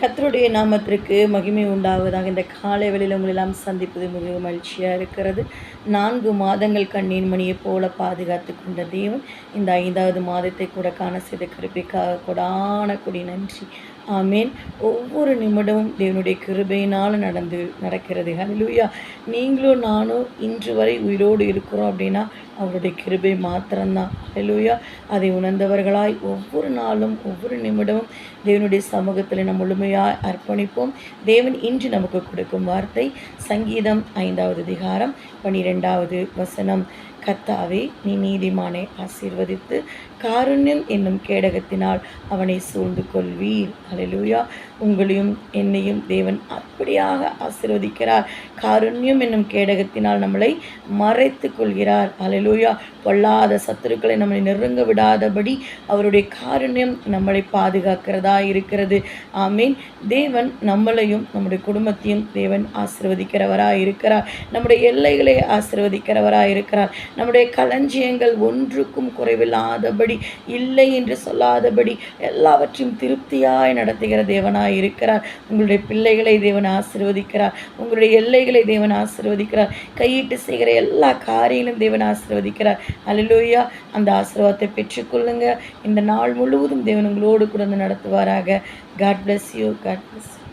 கத்தருடைய நாமத்திற்கு மகிமை உண்டாவதாக இந்த காலை வேளையில் உங்களெல்லாம் சந்திப்பது மிகவும் மகிழ்ச்சியாக இருக்கிறது. நான்கு மாதங்கள் கண்ணீர் மணியைப் போல பாதுகாத்து கொண்ட தேவன். இந்த ஐந்தாவது மாதத்தை கூட காண செய்த கிருபைக்காக கொடான கொடி நன்றி. ஆமேன். ஒவ்வொரு நிமிடமும் தேவனுடைய கிருபையினால் நடந்து நடக்கிறது. ஹalleluya. நீங்களும் நானும் இன்று வரை உயிரோடு இருக்கிறோம் அப்படின்னா அவருடைய கிருபை மாத்திரம்தான். ஹalleluya. அதை உணர்ந்தவர்களாய் ஒவ்வொரு நாளும் ஒவ்வொரு நிமிடமும் தேவனுடைய சமூகத்தில் நம்ம முழுமையாய் அர்ப்பணிப்போம். தேவன் இன்று நமக்கு கொடுக்கும் வார்த்தை சங்கீதம் ஐந்தாவது அதிகாரம் பனிரெண்டாவது வசனம். கத்தாவே நீ நீதிமானை ஆசீர்வதித்து காருண்யம் என்னும் கேடகத்தினால் அவனை சூழ்ந்து கொள்வீர். அலலூயா உங்களையும் என்னையும் தேவன் அப்படியாக ஆசீர்வதிக்கிறார். காருண்யம் என்னும் கேடகத்தினால் நம்மளை மறைத்து கொள்கிறார். அலலூயா பொல்லாத சத்துருக்களை நம்மளை நெருங்க விடாதபடி அவருடைய காருண்யம் நம்மளை பாதுகாக்கிறதா இருக்கிறது. ஆமீன். தேவன் நம்மளையும் நம்முடைய குடும்பத்தையும் தேவன் ஆசிர்வதிக்கிறவராக இருக்கிறார். நம்முடைய எல்லைகளை ஆசிர்வதிக்கிறவராக இருக்கிறார். நம்முடைய களஞ்சியங்கள் ஒன்றுக்கும் குறைவில்லாதபடி இல்லை என்று சொல்லாதபடி எல்லாவற்றையும் திருப்தியாய் நடத்துகிற தேவனாய் இருக்கிறார். உங்களுடைய பிள்ளைகளை தேவன் ஆசிர்வதிக்கிறார். உங்களுடைய எல்லைகளை தேவன் ஆசிர்வதிக்கிறார். கையிட்டு செய்கிற எல்லா காரியங்களும் தேவன் ஆசிர்வதிக்கிறார். அலிலூயா அந்த ஆசீர்வாதத்தை பெற்றுக்கொள்ளுங்க. இந்த நாள் முழுவதும் தேவன் உங்களோடு கூட வந்து நடத்துவாராக. God bless you God bless you